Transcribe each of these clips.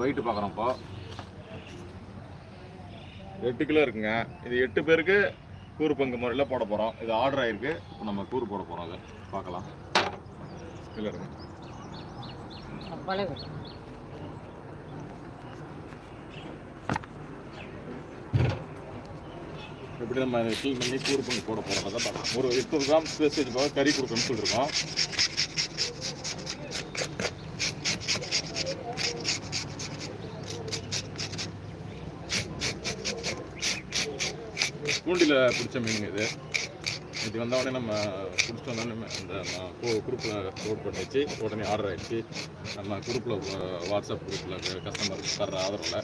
Wait பார்க்குறோம் இப்போ எட்டு கிலோ இருக்குங்க. இது எட்டு பேருக்கு கூறு பங்கு முறையில் போட போகிறோம் இது ஆர்டர் ஆயிருக்கு. இப்போ நம்ம கூறு போட போகிறோம் அதை. பார்க்கலாம். இருக்கு. பழகு எப்படி நம்ம க்ளீன் பண்ணி கூறு பங்கு போட போகிறோம் அதை பார்க்கலாம். ஒரு எட்நூறு கிராம் ஸ்பேஸ் போக கறி கொடுக்கணும்னு சொல்லியிருக்கோம் பிடிச்ச மீன் இது. இது வந்தவொடனே நம்ம பிடிச்சிட்டு வந்தோடனே அந்த குரூப்பில் லோட் பண்ணிச்சு உடனே ஆர்டர் ஆகிடுச்சு நம்ம குரூப்பில் வாட்ஸ்அப் குரூப்பில் கஸ்டமருக்கு தர்ற ஆதரவில்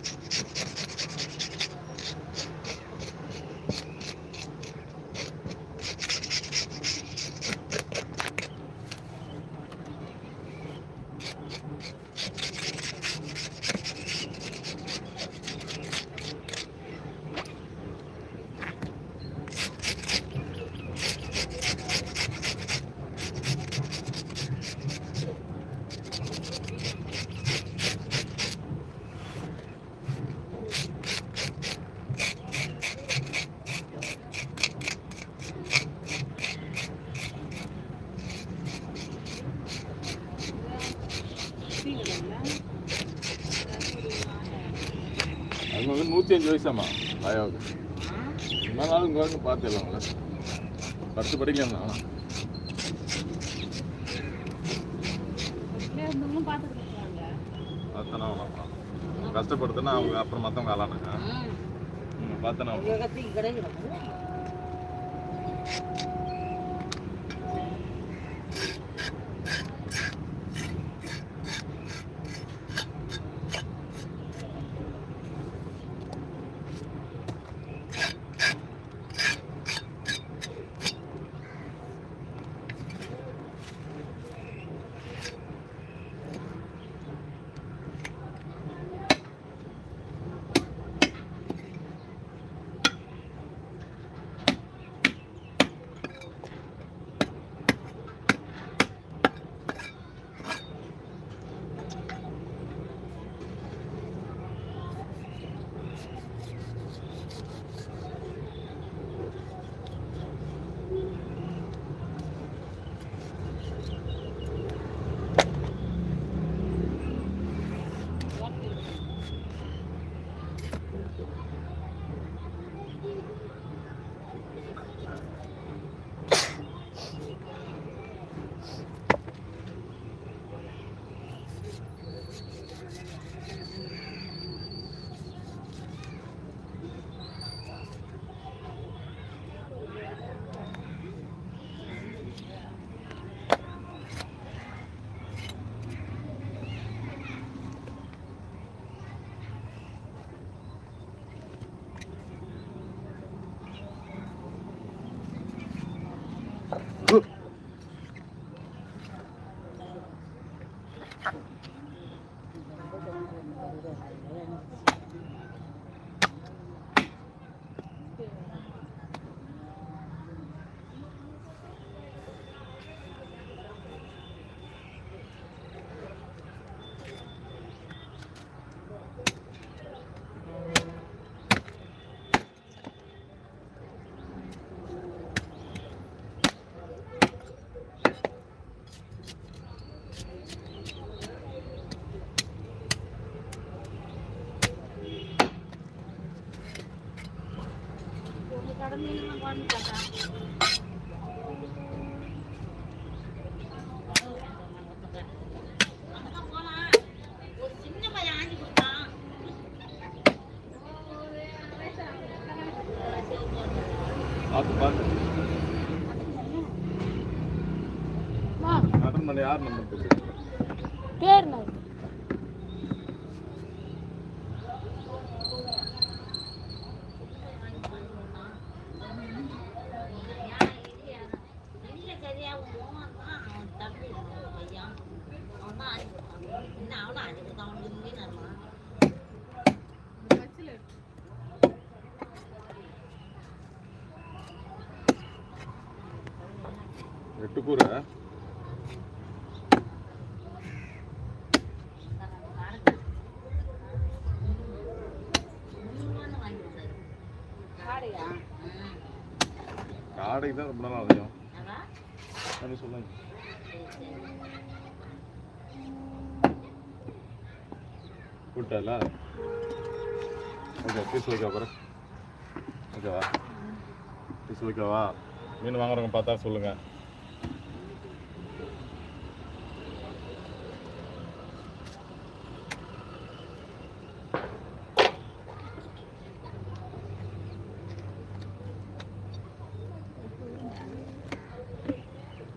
அவங்க வந்து நூற்றி அஞ்சு வயசாமா ஆயாவுக்கு என்ன நாளும் இங்கே வந்து பார்த்துடலாம்ல பத்து படிக்கலாம் பார்த்தனா கஷ்டப்படுத்துனா அவங்க அப்புறம் மற்றவங்க ஆளானாங்க பார்த்தனா பார்த்து பார்த்து யார் நம்பர் பேர் நான் எட்டு கூரை அப்படியா கடைக்கு தான் ரொம்ப நாள் அலையும். அப்படின்னு சொல்லுங்க. கூட்டல ஓகே பீஸ் ஓகே அப்புறம் ஓகேவா? பீஸ் ஓகேவா மீன் வாங்குறவங்க பார்த்தா சொல்லுங்கள்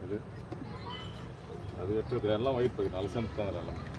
இது அது வெட்டுறது எல்லாம் ஒயிட் போகுது நல்ல தான்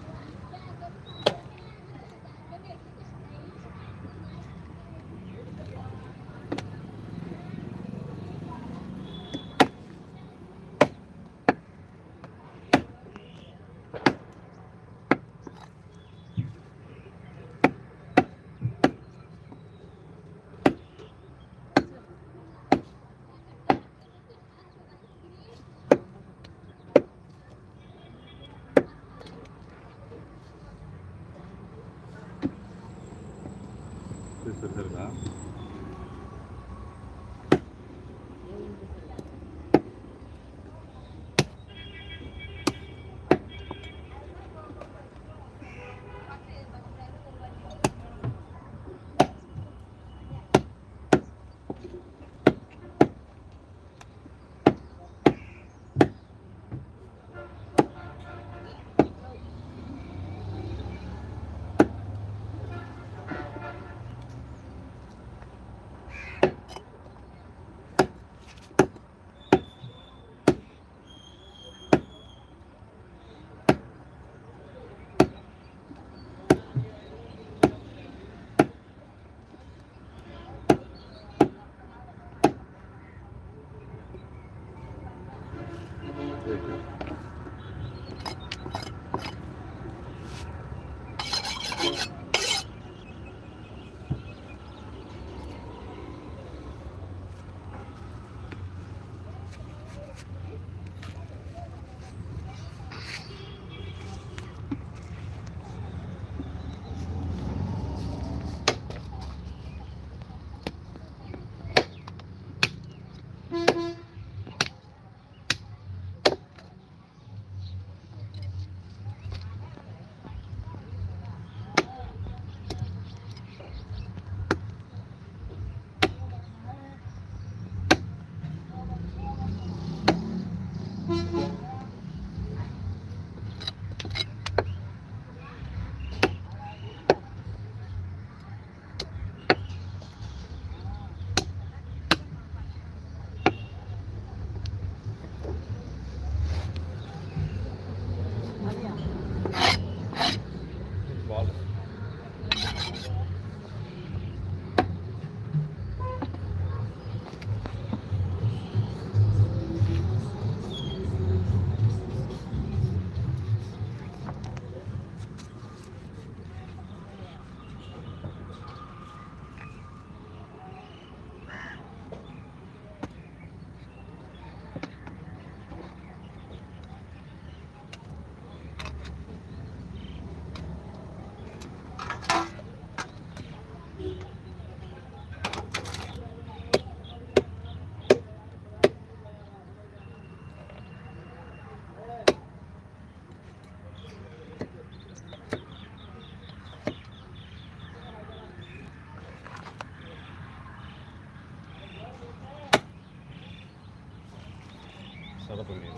சடப்பகுதி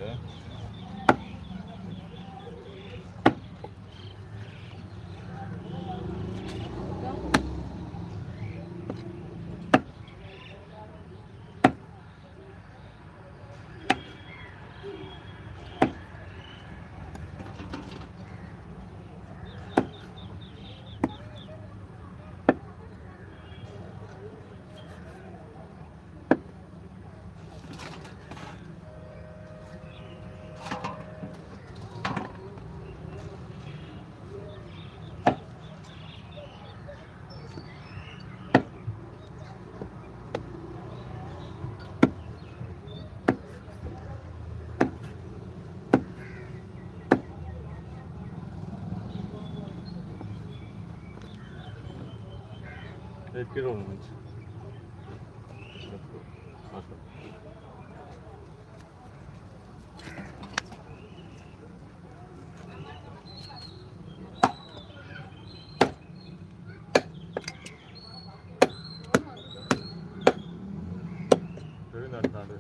இது கீழே ஒன்று தெரிந்தாண்டு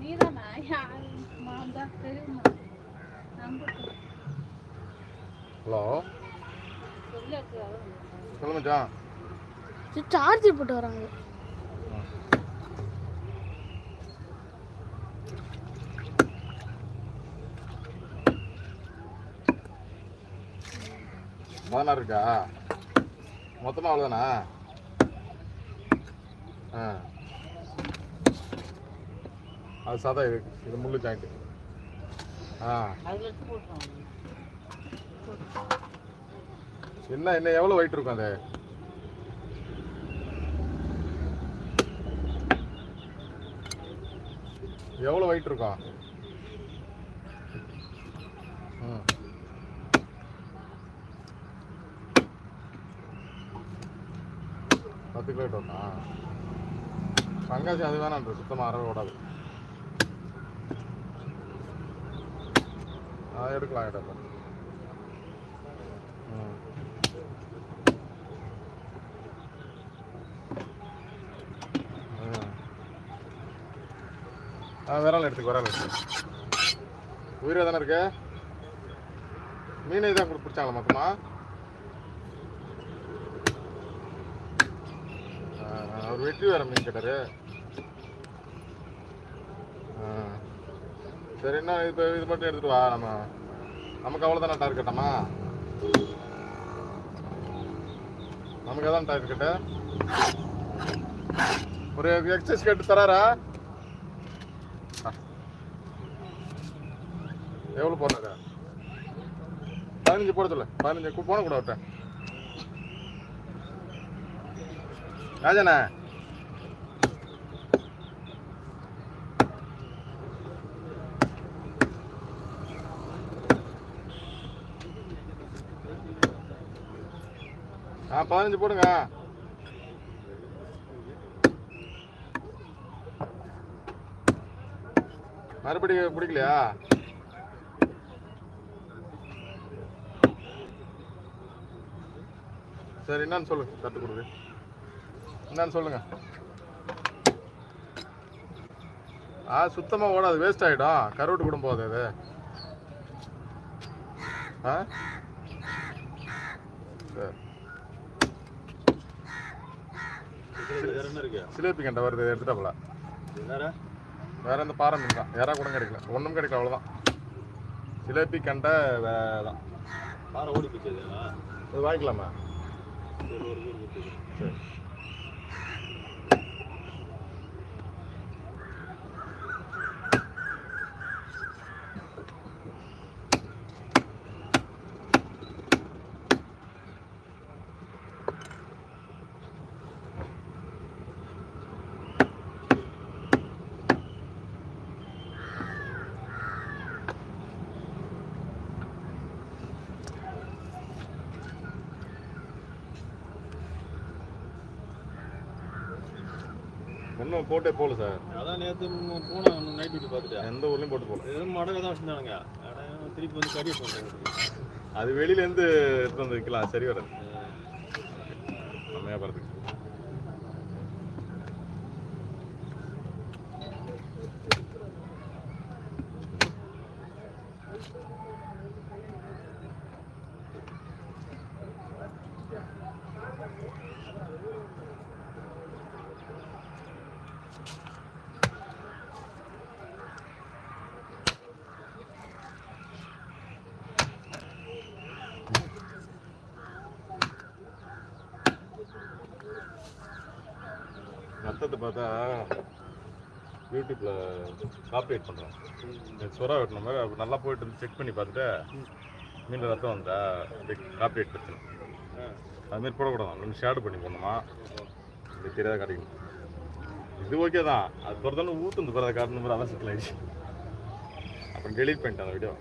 நீதானா யாரு மாந்தா தெரியுமா நம்புட்டு ஹலோ. சொல்லு சொல்ல மச்சான் சார்ஜ் போட்டு வராங்க. பதினாறு இருக்கா? மொத்தமாக அவ்வளோதானா ஆ. அது சாதா இது இது முள்ளு ஜாயிண்ட்டு ஆ அதில் எடுத்து போட்டுருவாங்க என்ன என்ன எவ்வளோ வெயிட் இருக்கும் அது? எவ்வளோ வெயிட் இருக்கும் ம். பத்து கிலோ வருமா? பங்காசி அது வேணாம் சுத்தமாக அறவே ஓடாது அது எடுக்கலாம் எடுக்கலாம். ஆ. விரல் எடுத்துக்க விரல் எடுத்து உயிரை தானே இருக்கு? மீன் இதான் பிடிச்சாங்களா மொத்தமா? அவர் வெற்றி வேற மீன் கேட்டாரு. சரி என்ன இப்போ இது மட்டும் எடுத்துட்டு வா நம்ம நமக்கு அவ்வளோதானே டார்கெட்டமா நமக்கு அதான் டார்கெட்டு ஒரு எக்ஸசைஸ் கேட்டு தராரா? எவ்வளோ போடுறாரு பதினஞ்சு போட சொல்லு பதினஞ்சு கு- போன கூட விட்டேன் ஆ பதினஞ்சு போடுங்க. மறுபடியும் பிடிக்கலையா? சரி என்னன்னு சொல்லுங்க தட்டு கொடுங்க என்னன்னு சொல்லுங்க. ஆ சுத்தமாக ஓடாது வேஸ்ட் ஆகிடும் கருவட்டு கூட போகுது அது. ஆ சரி வேற என்ன இருக்கு சிலேபி கண்டை வருது எடுத்துட்டாப்புல வேற? வேற எந்த பாறை மீன் தான். யாரா கூட கிடைக்கல. ஒன்றும் கிடைக்கல அவ்வளோதான் சிலேபி கண்டை தான் பாறை ஓடி போச்சு? இது வாங்கிக்கலாமா? சரி. ஒன்றும் போட்டே போகல சார். அதான் நேத்து மு- போனேன் நைட் டியூட்டி பார்த்துட்டேன் எந்த ஊர்லேயும் போட்டு போகல. வெறும் மடவை தான் வச்சிருந்தானுங்க. திருப்பி வந்து கடியை சொல்றேன் அது வெளியிலேருந்து எடுத்து வந்து வைக்கலாம் சரி வராது. செம்மையாக போகிறதுக்கு பார்த்தா யூடியூப்பில் காப்பரேட் பண்ணுறோம் சுறா வெட்டின மாதிரி நல்லா போயிட்டு செக் பண்ணி பார்த்துட்டு மீன் ரத்தம் வந்தா காப்பரேட் பிரச்சனை ஆ. அதுமாரி போடக்கூடாது ரெண்டு ஷேடு பண்ணி போடணுமா? இது தெரியாத கிடைக்கும் இது ஓகே தான். அது பிறந்தாலும் ஊற்று பிறந்த காட்டுன மாதிரி அதான் சிக்கல் ஆயிடுச்சு. அப்புறம் டெலிட் பண்ணிட்டேன் அந்த வீடியோ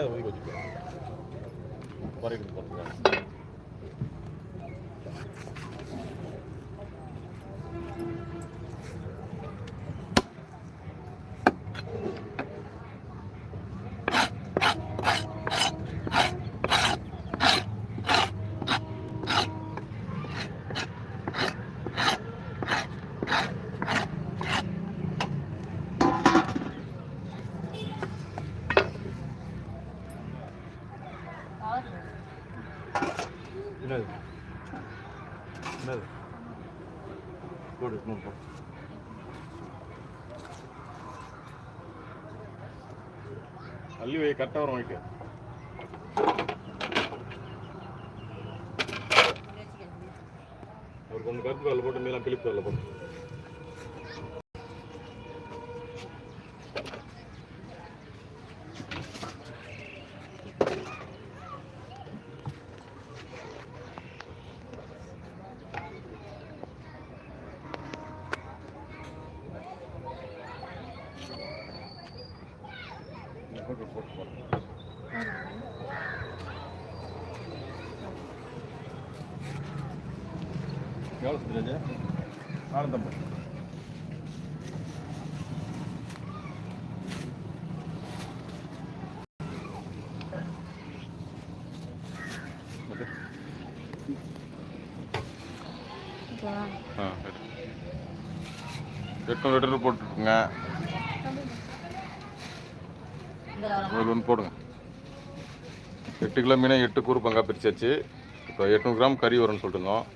அது என்ன ஒதுக்கி வச்சுக்கோ குறைக்கணும் பார்த்துக்கலாம் என்னது என்னது போடு இன்னொரு போடு அள்ளி வை கரெக்டாக வரும் வைக்க அவருக்கு ஒன்று கருப்பு கல்ல போட்டு மீலாம் கிளிப்பு கல்ல போட்டு போட்டு போட்டு எவ்வளோ சொல்லுது நானூற்றம்பது ஆ சரி எட்நூறு லிட்டர் போட்டுருக்குங்க ஒரு ஒன்று போடுங்க. எட்டு கிலோ மீனை எட்டு கூறு பங்காக பிரிச்சாச்சு. இப்போ எட்நூறு கிராம் கறி வரும்னு சொல்லிட்டுருந்தோம்.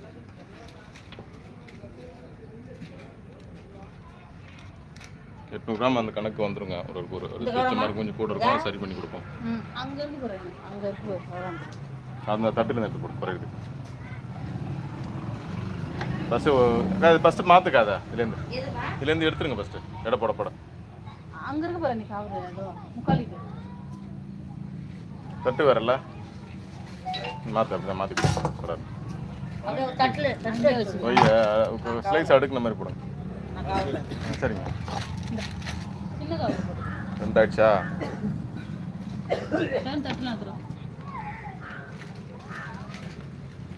எட்நூறு கிராம் அந்த கணக்கு வந்துருங்க. ஒரு ஒரு பிடிச்ச மாதிரி கொஞ்சம் கூட இருக்கும் சரி பண்ணி கொடுப்போம். ம் அங்க இருந்து போறேன் அங்க இருக்கு அதான் அந்த தட்டில் எடுத்து போட்டு குறையுது ஃபஸ்ட்டு அது ஃபஸ்ட்டு மாற்றுக்காதா இதுலேருந்து. எதுவா? இதுலேருந்து எடுத்துருங்க ஃபஸ்ட்டு எடை போட போட. அங்க இருக்கு பாரு முக்காலிக்கு. தட்டு வரல மாற்று அப்படிதான் மாற்றி கொடுக்குறாரு அப்படியே தட்டுல தட்டுல வச்சு ஒய் ஸ்லைஸ் அடுக்குன மாதிரி போடுங்க சரிங்க. ரெண்டாயிடுச்சா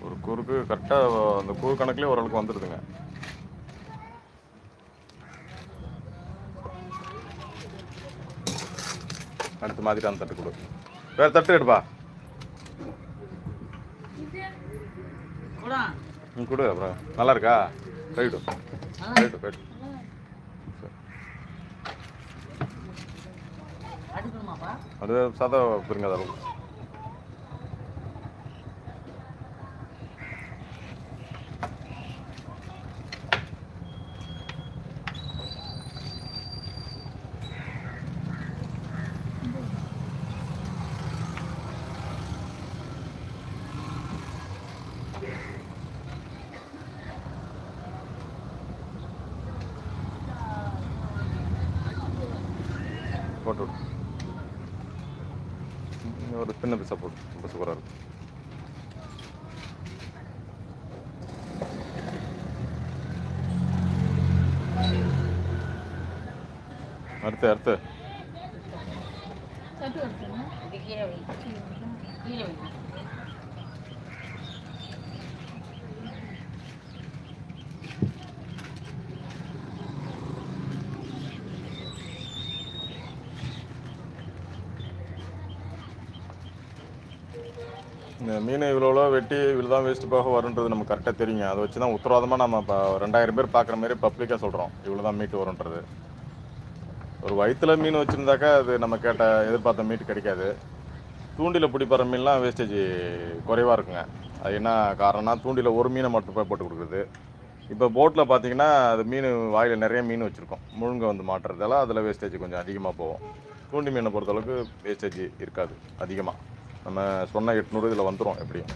ஒரு கூறுக்கு கரெக்டாக அந்த கூறு கணக்குலேயே ஓரளவுக்கு வந்துடுதுங்க அடுத்து மாதிரி அந்த தட்டு கொடு. வேற தட்டு எடுப்பா. கொடு. அப்புறம். நல்லா இருக்கா? ரைட்டு ரைட்டு ரைட்டு அது சாதா பிரிங்க இன்னும் ஒரு போட்டு ரொம்ப சூப்பராக இருக்கும் அடுத்து அடுத்து தட்டு எடுத்துருங்க கீழே வை கீழே வை இந்த மீன் இவ்வளோ வெட்டி இவ்வளோ தான் வேஸ்ட் போக வருன்றது நமக்கு கரெக்டாக தெரியுங்க. அதை வச்சு தான் உத்தரவாதமாக நம்ம இப்போ ரெண்டாயிரம் பேர் பார்க்குற மாதிரி பப்ளிக்காக சொல்கிறோம் இவ்வளோ தான் மீட் வரும்ன்றது. ஒரு வயிற்றுல மீன் வச்சுருந்தாக்கா அது நம்ம கேட்ட எதிர்பார்த்த மீட் கிடைக்காது. தூண்டில பிடிப்படுற மீன்லாம் வேஸ்டேஜ் குறைவாக இருக்குங்க. அது என்ன காரணம்னா தூண்டியில் ஒரு மீனை மட்டும் போய் போட்டு கொடுக்குறது. இப்போ போட்டில் பார்த்தீங்கன்னா அது மீன் வாயில் நிறைய மீன் வச்சுருக்கோம். முழுங்க வந்து மாட்டுறதால அதில் வேஸ்டேஜ் கொஞ்சம் அதிகமாக போகும். தூண்டி மீனை பொறுத்தளவுக்கு வேஸ்டேஜ் இருக்காது அதிகமாக நம்ம சொன்ன எட்நூறு இதில் வந்துடும் எப்படியும்.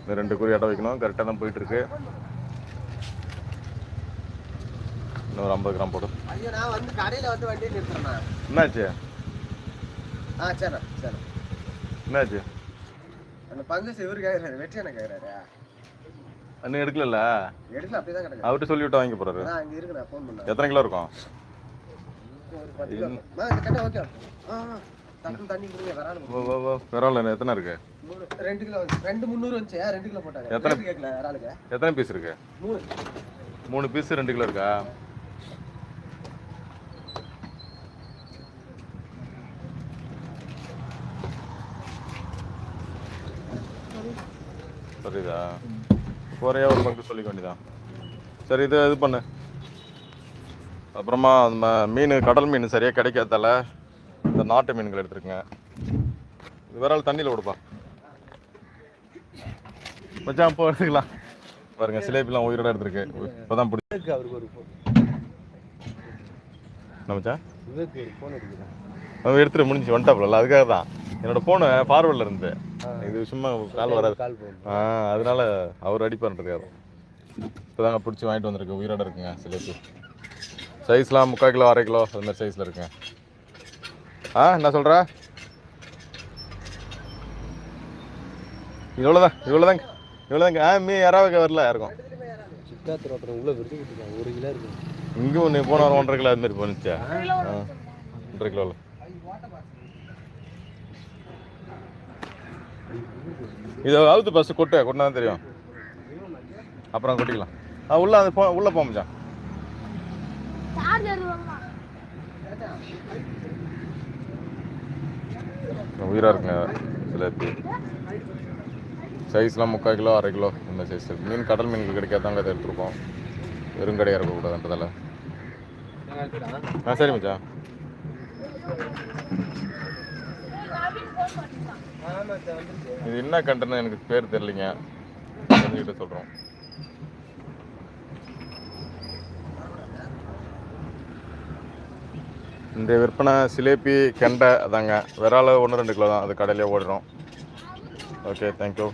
இந்த ரெண்டு குறி இடம் வைக்கணும் கரெக்டாக தான் போயிட்டுருக்கு. இன்னொரு ஐம்பது கிராம் போட்டு ஐயோ நான் வந்து கடையில வந்து வண்டியை நிறுத்துறேண்ணா என்னாச்சு? ஆ சரிண்ணா சரி. என்னாச்சு? அந்த பங்கு இவரு கேட்குறாரு வெற்றி என்ன கேட்குறாரு இன்னும் எடுக்கலல்ல? எடுக்கல அப்படியே தான் கிடக்கு. அவர்கிட்ட சொல்லிவிட்டு வாங்கி போகிறாரு அதான் அங்கே இருக்கு நான் ஃபோன் பண்ணேன். எத்தனை கிலோ இருக்கும்? ஒரு பத்து கிலோ. அண்ணா, இந்த கடை ஓகே. ஆ. பரவாயில்ல எத்தனை இருக்கு? ரெண்டு கிலோ. ரெண்டு முந்நூறு வந்துச்சு. ரெண்டு கிலோ போட்டாங்க. எத்தனை? கேட்கல எத்தனை பீஸ் இருக்கு? மூணு. மூணு பீஸ் ரெண்டு கிலோ இருக்கா? சரிதா குறையா ஒரு பங்கு சொல்லிக்க வேண்டியதான் சரி இது இது பண்ணு. அப்புறமா மீன் கடல் மீன் சரியாக கிடைக்காதால? இந்த நாட்டு மீன்கள் எடுத்துருக்குங்க இது விரல் தண்ணியில் விடுப்பா மச்சான் போ எடுத்துக்கலாம். பாருங்க சிலேபிலாம் உயிரோட எடுத்திருக்கு. இப்போதான் பிடிச்சி அவருக்கு ஒரு என்ன மச்சான்? எடுத்துட்டு முடிஞ்சு வந்துட்டாப்புல அதுக்காக தான். என்னோட ஃபோனு ஃபார்வர்டில் இருந்து. இது சும்மா கால் வராது. ஆ அதனால அவர் அடிப்பார்ன்றதுக்காக இப்போதாங்க பிடிச்சி வாங்கிட்டு வந்திருக்கு உயிரோட இருக்குங்க சிலேபி. சைஸ்லாம் முக்கால் கிலோ அரை கிலோ அது மாதிரி சைஸில் இருக்குங்க ஆ என்ன சொல்கிற இவ்வளோதான் இவ்வளோதாங்க இவ்வளோதாங்க ஆ மீ யாராவது வரல யாருக்கும்? சித்தாத்திர ஒருத்தர் ஒரு கிலோ இருக்கு இங்கே ஒன்று போன வாரம் ஒன்றரை கிலோ அதுமாதிரி போனுச்சா ஆ ஒன்றரை கிலோவில் இதை அவுத்து பஸ் கொட்டு கொட்டினா தான் தெரியும். அப்புறம் கொட்டிக்கலாம். ஆ உள்ள அது போ உள்ளே போமிச்சான் சார்ஜர் உயிராக இருக்குங்க சிலேபி சைஸ்லாம் முக்கால் கிலோ அரை கிலோ இந்த சைஸ் இருக்குது மீன் கடல் மீனுக்கு கிடைக்காதாங்க அதை எடுத்துருக்கோம். வெறும் கடையாக இருக்கக்கூடாதுன்றதால ஆ சரி மச்சா இது என்ன கண்டன எனக்கு பேர் தெரியலைங்க. தெரிஞ்சுக்கிட்டு சொல்கிறோம் இந்த விற்பனை சிலேபி கெண்டை அதாங்க. விரால் ஒன்று ரெண்டு கிலோ தான். அது கடையிலே ஓடிடும் ஓகே தேங்க்யூ